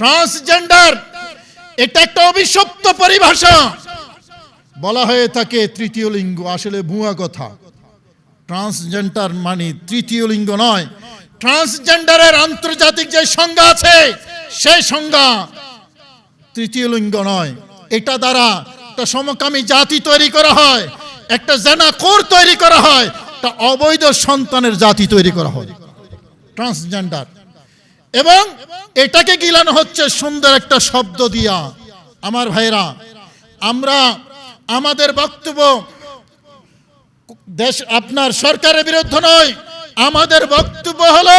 Transgender এটা একটা অভিশপ্ত পরিভাষা। বলা হয়ে থাকে তৃতীয় লিঙ্গ, আসলে ভুয়া কথা। ট্রান্সজেন্ডার মানে তৃতীয় লিঙ্গ নয়। ট্রান্সজেন্ডারের আন্তর্জাতিক যে সংজ্ঞা আছে, সেই সংজ্ঞা তৃতীয় লিঙ্গ নয়। এটা দ্বারা একটা সমকামী জাতি তৈরি করা হয়, একটা জেনাকোর তৈরি করা হয়, একটা অবৈধ সন্তানের জাতি তৈরি করা হয়। ট্রান্সজেন্ডার এবং এটাকে গিলানো হচ্ছে সুন্দর একটা শব্দ দিয়া। আমার ভাইরা আমরা আমাদের বক্তব্য দেশ আপনার সরকারের বিরুদ্ধে নয়, আমাদের বক্তব্য হলো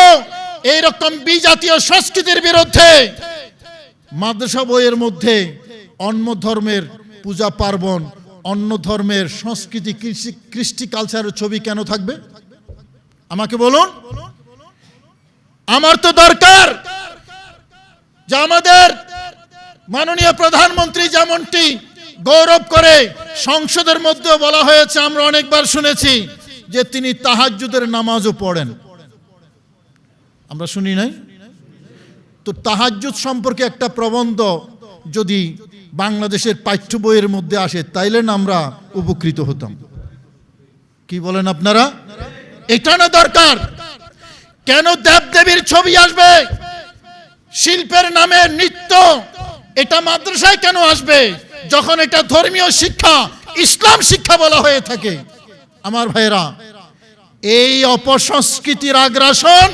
এইরকম বিজাতীয় সংস্কৃতির বিরুদ্ধে মাদ্রাসা বইয়ের মধ্যে অন্য ধর্মের পূজা পার্বণ, অন্য ধর্মের সংস্কৃতি, কৃষি, কৃষ্টি কালচারের ছবি কেন থাকবে? আমাকে বলুন। আমার তো দরকার যে আমাদের মাননীয় প্রধানমন্ত্রী যেমনটি গৌরব করে সংসদের মধ্যে বলা হয়েছে, আমরা অনেকবার শুনেছি যে তিনি তাহাজ্জুদের নামাজও পড়েন। আমরা শুনি নাই? তো তাহাজ্জুদ সম্পর্কে একটা প্রবন্ধ যদি বাংলাদেশের পাঠ্য বইয়ের মধ্যে আসে, তাইলে আমরা উপকৃত হতাম। কি বলেন আপনারা? এটা না দরকার কেন দেবদেবীর ছবি আসবে? শিল্পের নামে নৃত্য। এটা মাদ্রাসায় কেন আসবে? যখন এটা ধর্মীয় শিক্ষা, ইসলাম শিক্ষা বলা হয়ে থাকে। আমার ভাইরা এই অপসংস্কৃতির আগ্রাসন,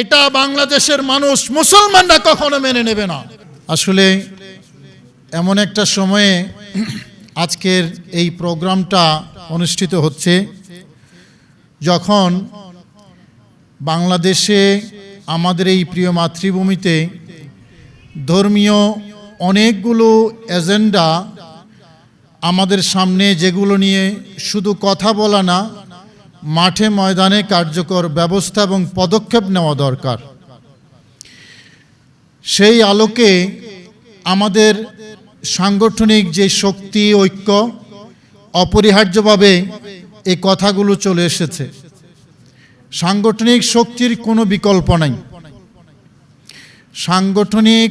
এটা বাংলাদেশের মানুষ মুসলমানরা কখনো মেনে নেবে না। আসলে এমন একটা সময়ে আজকের এই প্রোগ্রামটা অনুষ্ঠিত হচ্ছে, যখন বাংলাদেশে আমাদের এই প্রিয় মাতৃভূমিতে ধর্মীয় অনেকগুলো এজেন্ডা আমাদের সামনে যেগুলো নিয়ে শুধু কথা বলা না, মাঠে ময়দানে কার্যকর ব্যবস্থা এবং পদক্ষেপ নেওয়া দরকার। সেই আলোকে আমাদের সাংগঠনিক যে শক্তি, ঐক্য, অপরিহার্যভাবে এই কথাগুলো চলে এসেছে। সাংগঠনিক শক্তির কোনো বিকল্প নাই। সাংগঠনিক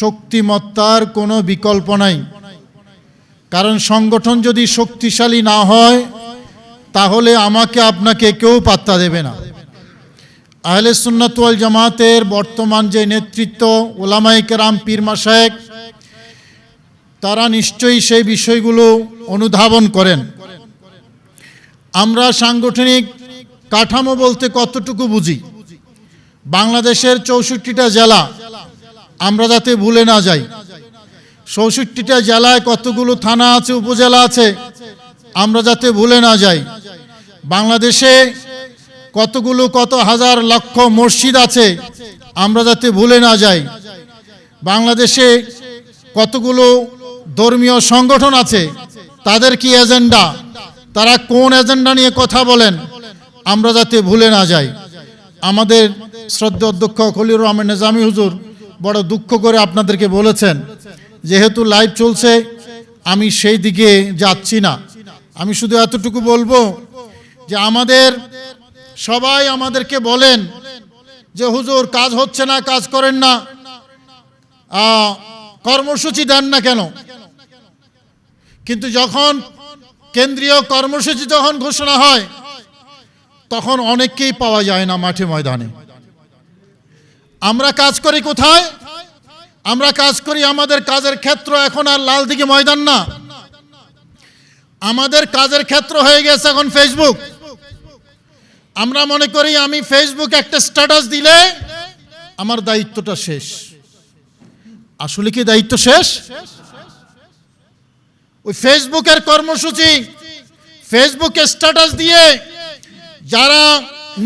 শক্তিমত্তার কোনো বিকল্প নাই। কারণ সংগঠন যদি শক্তিশালী না হয়, তাহলে আমাকে আপনাকে কেউ পাত্তা দেবে না। আহলে সুন্নাতুয়াল জামাতের বর্তমান যে নেতৃত্ব ওলামাই কেরাম পীর মাসায়েক তারা নিশ্চয়ই সেই বিষয়গুলো অনুধাবন করেন। আমরা সাংগঠনিক কাঠামো বলতে কতটুকু বুঝি? বাংলাদেশের চৌষট্টিটা জেলা, আমরা যাতে ভুলে না যাই। চৌষট্টিটা জেলায় কতগুলো থানা আছে, উপজেলা আছে, আমরা যাতে ভুলে না যাই। বাংলাদেশে কতগুলো, কত হাজার লক্ষ মসজিদ আছে, আমরা যাতে ভুলে না যাই। বাংলাদেশে কতগুলো ধর্মীয় সংগঠন আছে, তাদের কি এজেন্ডা? তারা কোন এজেন্ডা নিয়ে কথা বলেন? আমরা যাতে ভুলে না যাই। আমাদের শ্রদ্ধা অধ্যক্ষ খলিউর রহমান নিজামী হুজুর বড় দুঃখ করে আপনাদেরকে বলেছেন, যেহেতু লাইভ চলছে, আমি সেই দিকে যাচ্ছি না। আমি শুধু এতটুকু বলব যে আমাদের সবাই আমাদেরকে বলেন যে, হুজুর, কাজ হচ্ছে না, কাজ করেন না। কর্মসূচি দেন না কেন? কিন্তু যখন কেন্দ্রীয় কর্মসূচি যখন ঘোষণা হয় তখন অনেককেই পাওয়া যায় না মাঠে ময়দানে। আমরা কাজ করি কোথায়? আমরা কাজ করি আমাদের কাজের ক্ষেত্র এখন আর লাল দিকে ময়দান না। আমাদের কাজের ক্ষেত্র হয়ে গেছে এখন ফেসবুক আমরা মনে করি আমি ফেসবুক একটা স্ট্যাটাস দিলে আমার দায়িত্বটা শেষ। আসলে কি দায়িত্ব শেষ? ওই ফেসবুকের কর্মসূচি ফেসবুকে স্ট্যাটাস দিয়ে যারা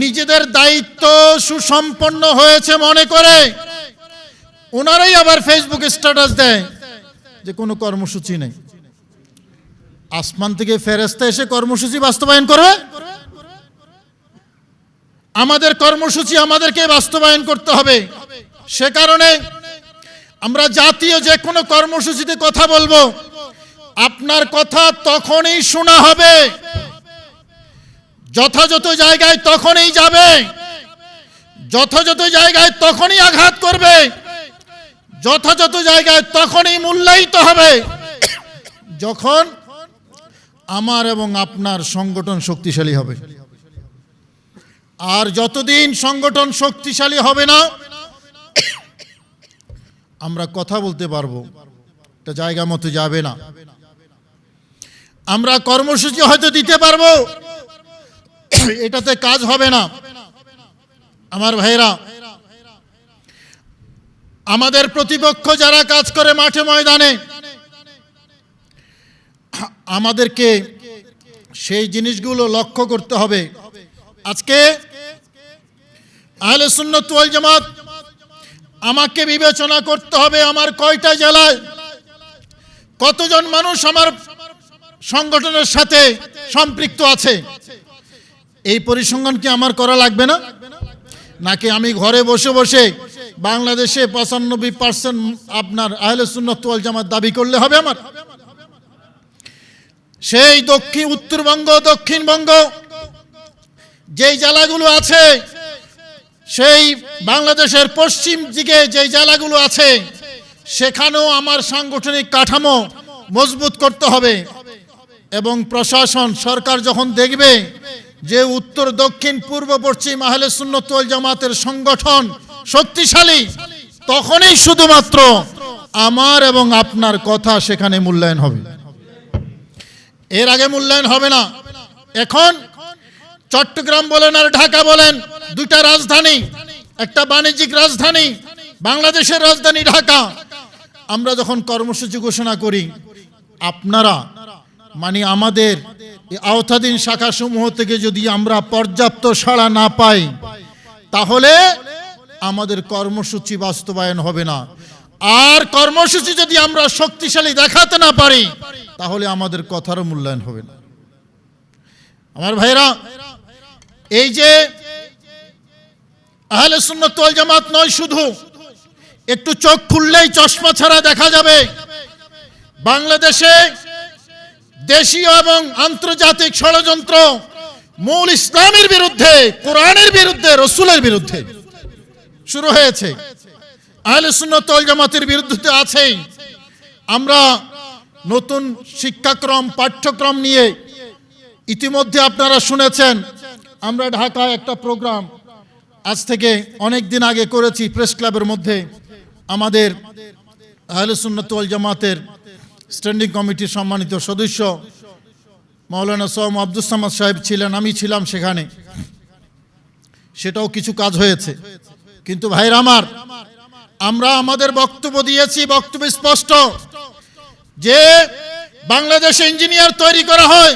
নিজেদের দায়িত্ব সুসম্পন্ন হয়েছে মনে করে, ওনারাই আবার ফেসবুক স্ট্যাটাস দেয় যে কোনো কর্মসূচি নেই। আসমান থেকে ফেরেস্তা এসে কর্মসূচি বাস্তবায়ন করবে? আমাদের কর্মসূচি আমাদেরকে বাস্তবায়ন করতে হবে। সে কারণে আমরা জাতীয় যে কোনো কর্মসূচিতে কথা বলব। আপনার কথা তখনই শোনা হবে। যথাযথ জায়গায় তখনই যাবে। যথাযথ জায়গায় তখনই আঘাত করবে। যথাযথ জায়গায় তখনই মূল্যায়িত হবে। যখন আমার এবং আপনার সংগঠন শক্তিশালী হবে। আর যতদিন সংগঠন শক্তিশালী হবে না, আমরা কথা বলতে পারব। এটা জায়গা মতো যাবে না। আমরা কর্মসূচি হয়তো দিতে পারব। এটাতে কাজ হবে না। আমার ভাইরা আমাদের প্রতিপক্ষ যারা কাজ করে মাঠে ময়দানে, আমাদেরকে সেই জিনিসগুলো লক্ষ্য করতে হবে। আজকে আহলে সুন্নত ওয়াল জামাত আমাকে বিবেচনা করতে হবে আমার কয়টা জেলায়। কতজন মানুষ আমার সংগঠনের সাথে সম্পৃক্ত আছে? এই পরিসংখ্যান কি আমার করা লাগবে না? নাকি আমি ঘরে বসে বসে বাংলাদেশে পঁচানব্বই পার্সেন্ট আপনার আহলে সুন্নত ওয়াল জামাত দাবি করলে হবে আমার? সেই দক্ষিণ, উত্তরবঙ্গ, দক্ষিণবঙ্গ, যেই জেলাগুলো আছে, সেই বাংলাদেশের পশ্চিম দিকে যেই জেলাগুলো আছে, সেখানেও আমার সাংগঠনিক কাঠামো মজবুত করতে হবে এবং প্রশাসন, সরকার যখন দেখবে যে উত্তর, দক্ষিণ, পূর্ব, পশ্চিম, আহলে সুন্নত ওয়াল জামাতের সংগঠন শক্তিশালী, তখনই শুধুমাত্র আমার এবং আপনার কথা সেখানে মূল্যায়ন হবে। এর আগে মূল্যায়ন হবে না। এখন চট্টগ্রাম বলেন আর ঢাকা বলেন, দুইটা রাজধানী, একটা বাণিজ্যিক রাজধানী, বাংলাদেশের রাজধানী ঢাকা। আমরা যখন কর্মসূচি ঘোষণা করি, আপনারা মানে আমাদের আওতাধীন শাখা সমূহ থেকে যদি আমরা পর্যাপ্ত সাড়া না পাই, তাহলে আমাদের কর্মসূচি বাস্তবায়ন হবে না। আর কর্মসূচি যদি আমরা শক্তিশালী দেখাতে না পারি, তাহলে আমাদের কথারও মূল্যায়ন হবে না। আমার ভাইরা এই যে আহলে সুন্নত ওয়াল জামাত নয় শুধু, একটু চোখ খুললেই চশমা ছাড়া দেখা যাবে। বাংলাদেশে দেশীয় এবং আন্তর্জাতিক ষড়যন্ত্র মূল ইসলামের বিরুদ্ধে, কোরআনের বিরুদ্ধে, রসুলের বিরুদ্ধে শুরু হয়েছে। আহলে সুন্নত জামাতের বিরুদ্ধে আছেই। আমরা নতুন শিক্ষাক্রম, পাঠ্যক্রম নিয়ে ইতিমধ্যে আপনারা শুনেছেন, আমরা ঢাকায় একটা প্রোগ্রাম আজ থেকে অনেক দিন আগে করেছি প্রেস ক্লাবের মধ্যে। আমাদের আহলে সুন্নত জামাতের স্ট্যান্ডিং কমিটির সম্মানিত সদস্য মৌলানা সোম আব্দুল সামাদ সাহেব ছিলেন, আমি ছিলাম সেখানে। সেটাও কিছু কাজ হয়েছে। কিন্তু ভাইরা আমার, আমরা আমাদের বক্তব্য দিয়েছি, বক্তব্য স্পষ্ট। যে বাংলাদেশে ইঞ্জিনিয়ার তৈরি করা হয়,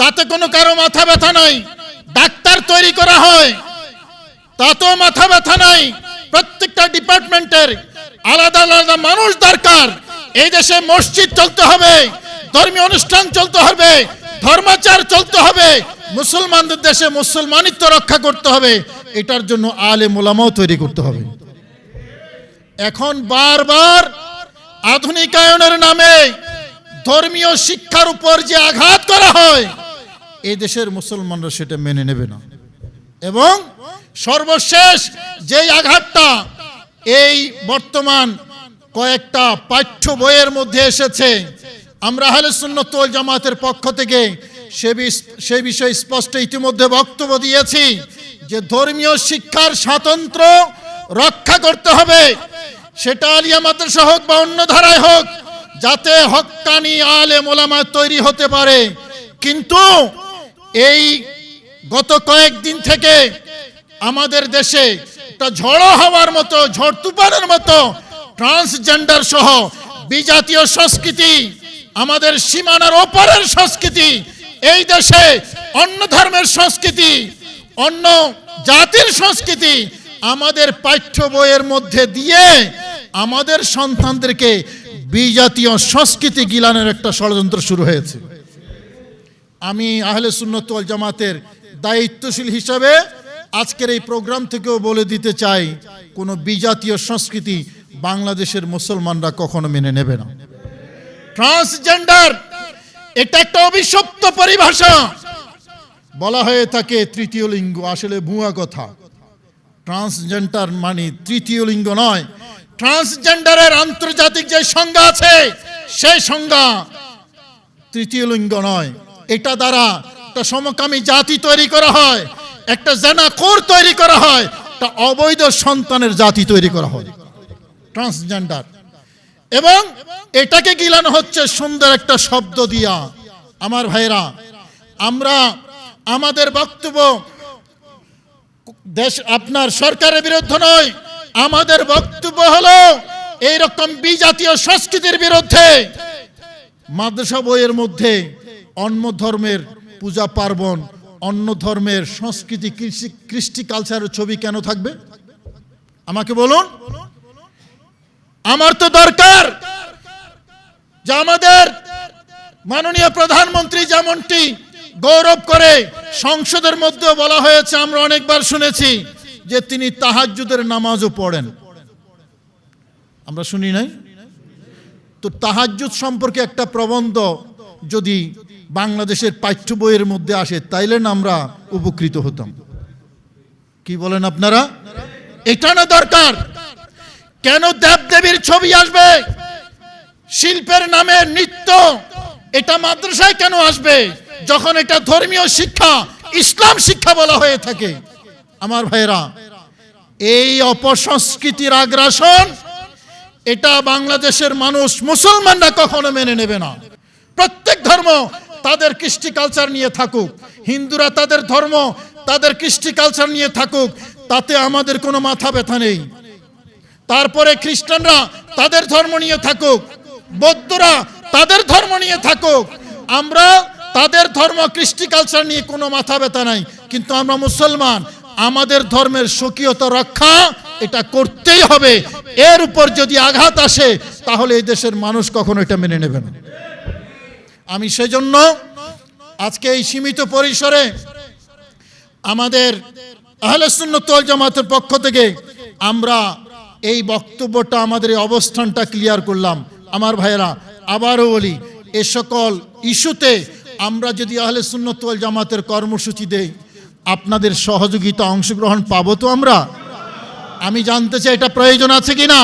তাতে কোনো কারও মাথা ব্যথা নাই। ডাক্তার তৈরি করা হয়, তাতেও মাথা ব্যথা নাই। প্রত্যেকটা ডিপার্টমেন্টের আলাদা আলাদা মানুষ দরকার। এই দেশে মসজিদ চলতে হবে, ধর্মীয় অনুষ্ঠান চলতে হবে, ধর্মাচার চলতে হবে, মুসলমানদের দেশে মুসলমানিত্ব রক্ষা করতে হবে, এটার জন্য আলে মোলামাও তৈরি করতে হবে। এখন বারবার আধুনিকায়নের নামে ধর্মীয় শিক্ষার উপর যে আঘাত করা হয়, এই দেশের মুসলমানরা সেটা মেনে নেবে না। এবং সর্বশেষ যেই আঘাতটা, এই বর্তমান কয়েকটা পাঠ্য বইয়ের মধ্যে এসেছে। আমরা আহলে সুন্নত ওয়াল জামাতের পক্ষ থেকে সে বিষ- সে বিষয়ে স্পষ্ট ইতিমধ্যে বক্তব্য দিয়েছি যে ধর্মীয় শিক্ষার স্বাতন্ত্র রক্ষা করতে হবে। সেটা আলিয়া মাদ্রাসা হোক বা অন্য ধারায় হোক, যাতে হক্কানি আলে মোলামা তৈরি হতে পারে। কিন্তু এই গত কয়েকদিন থেকে আমাদের দেশে একটা ঝড়ো হওয়ার মতো, ঝড় তুফানের মতো ট্রান্সজেন্ডার সহ বিজাতীয় সংস্কৃতি, আমাদের সীমানার ওপারের সংস্কৃতি, এই দেশে অন্য ধর্মের সংস্কৃতি, অন্য জাতির সংস্কৃতি আমাদের পাঠ্য বইয়ের মধ্যে দিয়ে আমাদের সন্তানদেরকে বিজাতীয় সংস্কৃতি গিলানের একটা ষড়যন্ত্র শুরু হয়েছে। আমি আহলে সুন্নত ওয়াল জামাতের দায়িত্বশীল হিসাবে আজকের এই প্রোগ্রাম থেকেও বলে দিতে চাই, কোনো বিজাতীয় সংস্কৃতি বাংলাদেশের মুসলমানরা কখনো মেনে নেবে না। ট্রান্সজেন্ডার, এটা একটা অভিশপ্ত পরিভাষা। বলা হয়ে থাকে তৃতীয় লিঙ্গ, আসলে ভুয়া কথা। ট্রান্সজেন্ডার মানে তৃতীয় লিঙ্গ নয়। ট্রান্সজেন্ডারের আন্তর্জাতিক যে সংজ্ঞা আছে সেই সংজ্ঞা তৃতীয় লিঙ্গ নয়। এটা দ্বারা একটা সমকামী জাতি তৈরি করা হয়, একটা জেনাকোর তৈরি করা হয়, একটা অবৈধ সন্তানের জাতি তৈরি করা হয়। ট্রান্সজেন্ডার এবং এটাকে গিলানো হচ্ছে সুন্দর একটা শব্দ দিয়া। আমার ভাইরা আমরা আমাদের বক্তব্য দেশ আপনার সরকারের বিরুদ্ধে নয়, আমাদের বক্তব্য হলো এইরকম বিজাতীয় সংস্কৃতির বিরুদ্ধে মাদ্রাসা বইয়ের মধ্যে অন্য ধর্মের পূজা পার্বণ, অন্য ধর্মের সংস্কৃতি, কৃষি, কৃষ্টি কালচারের ছবি কেন থাকবে? আমাকে বলুন। আমার তো দরকার যে আমাদের মাননীয় প্রধানমন্ত্রী যেমনটি গৌরব করে সংসদের মধ্যে বলা হয়েছে, আমরা অনেকবার শুনেছি যে তিনি তাহাজ্জুদের নামাজও পড়েন। আমরা শুনি নাই? তো তাহাজ্জুদ সম্পর্কে একটা প্রবন্ধ যদি বাংলাদেশের পাঠ্য বইয়ের মধ্যে আসে, তাইলে আমরা উপকৃত হতাম। কি বলেন আপনারা? এটা না দরকার কেন দেবদেবীর ছবি আসবে? শিল্পের নামে নৃত্য। এটা মাদ্রাসায় কেন আসবে? যখন এটা ধর্মীয় শিক্ষা, ইসলাম শিক্ষা বলা হয়ে থাকে। আমার ভাইরা এই অপসংস্কৃতির আগ্রাসন, এটা বাংলাদেশের মানুষ মুসলমানরা কখনো মেনে নেবে না। প্রত্যেক ধর্ম তাদের কৃষ্টি কালচার নিয়ে থাকুক। হিন্দুরা তাদের ধর্ম তাদের কৃষ্টি কালচার নিয়ে থাকুক। তাতে আমাদের কোনো মাথা ব্যথা নেই। তারপরে খ্রিস্টানরা তাদের ধর্ম নিয়ে থাকুক, বৌদ্ধরা তাদের ধর্ম নিয়ে থাকুক। আমরা তাদের ধর্ম কৃষ্টি কালচার নিয়ে কোনো মাথা ব্যথা নাই, কিন্তু আমরা মুসলমান। আমাদের ধর্মের স্বকীয়তা রক্ষা এটা করতেই হবে। এর উপর যদি আঘাত আসে, তাহলে এই দেশের মানুষ কখনো এটা মেনে নেবে না। আমি সেজন্য আজকে এই সীমিত পরিসরে আমাদের আহলে সুন্নত জামাতের পক্ষ থেকে আমরা এই বক্তব্যটা আমাদের এই অবস্থানটা ক্লিয়ার করলাম। আমার ভাইয়েরা, আবারও বলি, এ সকল ইস্যুতে আমরা যদি আহলে সুন্নত ওয়াল জামাতের কর্মসূচি দেই, আপনাদের সহযোগিতা অংশগ্রহণ পাবো তো আমরা? আমি জানতে চাই এটা প্রয়োজন আছে কি না